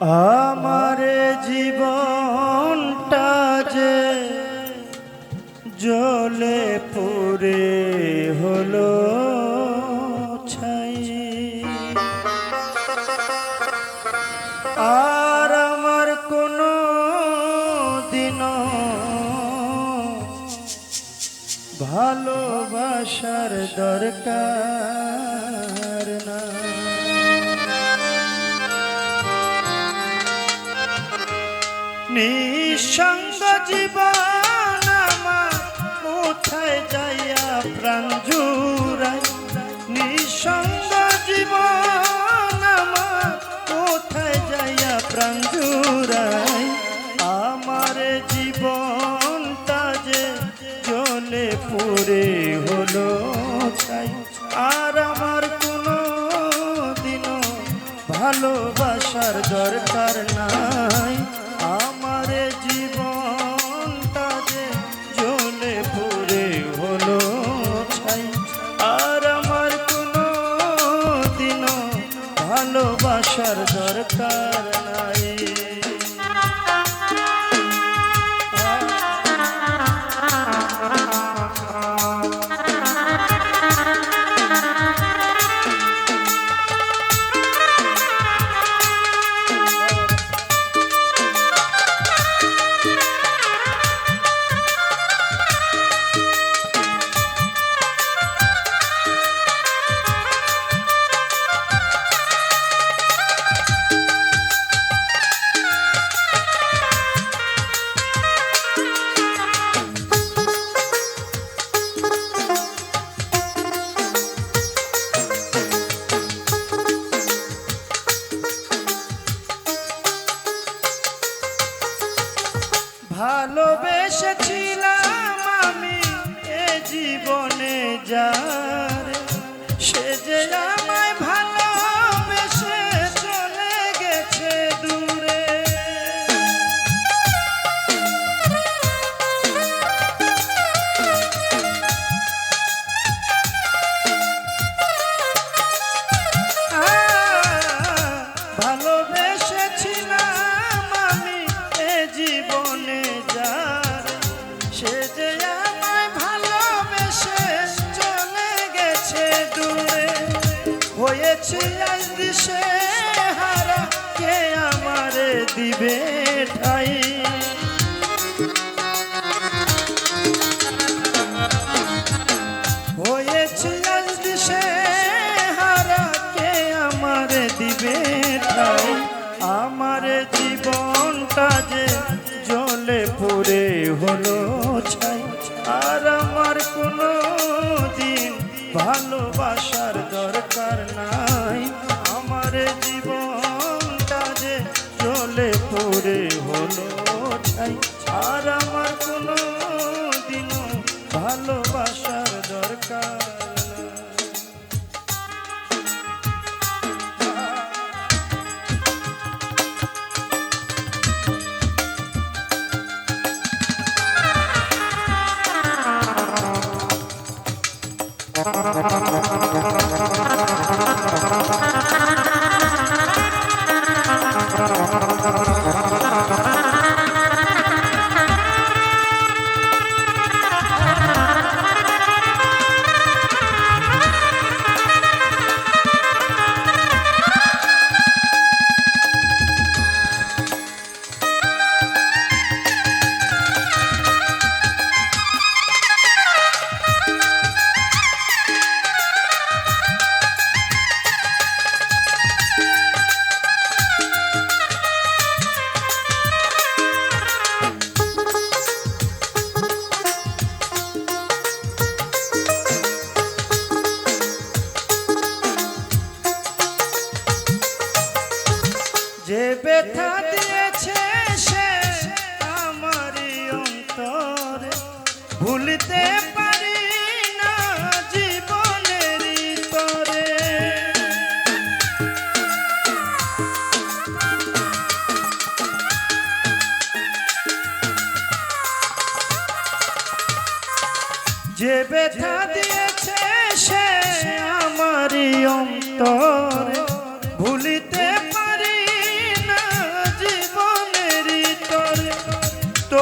আমার জীবনটা যে জলে পুরে হলো ছাই। আর আমার কোনো দিনও ভালোবাসার দরকার নিঃসঙ্গ জীবন আমার কোথায় যাইয়া প্রাণ জুড়াই নিঃসঙ্গ জীবন আমার কোথায় যাইয়া প্রাণ আমার জীবনটা যে জলে পড়ে হলো ছাই আর আমার কোনো দিনও ভালোবাসার দরকার নাই। আমার ভালোবাসার দরকার নাই। ভালোবেসেছিলাম আমি এ জীবনে যার হয়েছি আজ দিশে হারা, কে আমারে দিবে ঠাই? হয়েছি আজ দিশে হারা, কে আমার দিবে ঠাই? আমার জীবনটা যে জলে পড়ে হলো ছাই, আর আমার কোনো দরকার নাই। আমার জীবনটা যে চলে পড়ে হলো ছাই আর আমার কোনো দিনও ভালোবাসার দরকার যে ব্যথা দিয়েছে সে আমারই অন্তরে। ভুলতে পারি না জীবনের তরে যে ব্যথা দিয়েছে সে আমারই অন্তরে।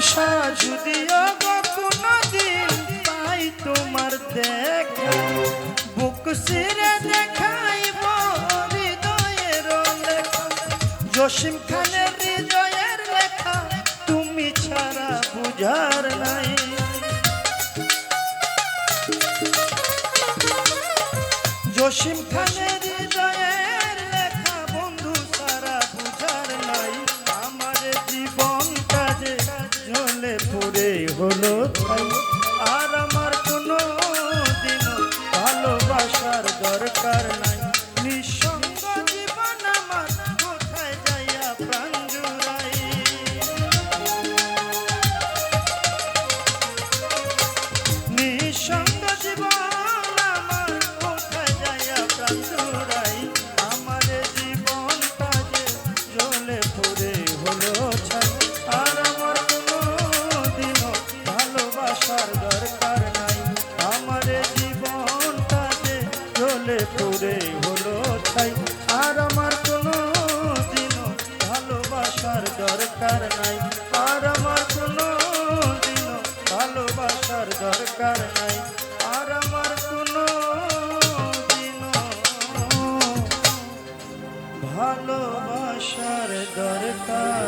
কারণ যদিও কোনো দিন পাই তোমার দেখা, বুক ছিঁড়ে দেখাই হৃদয়ের লেখা। জসিম খানের হৃদয়ের লেখা, তুমি ছাড়া বুঝার নাই। জসিম খানের ভালোবাসার দরকার নাই। নিঃসঙ্গ জীবন আমার কোথায় যাইয়া প্রাণ জুড়াই? নিঃসঙ্গ জীবন দরকার নাই। আর আমার কোনো ভালোবাসার দরকার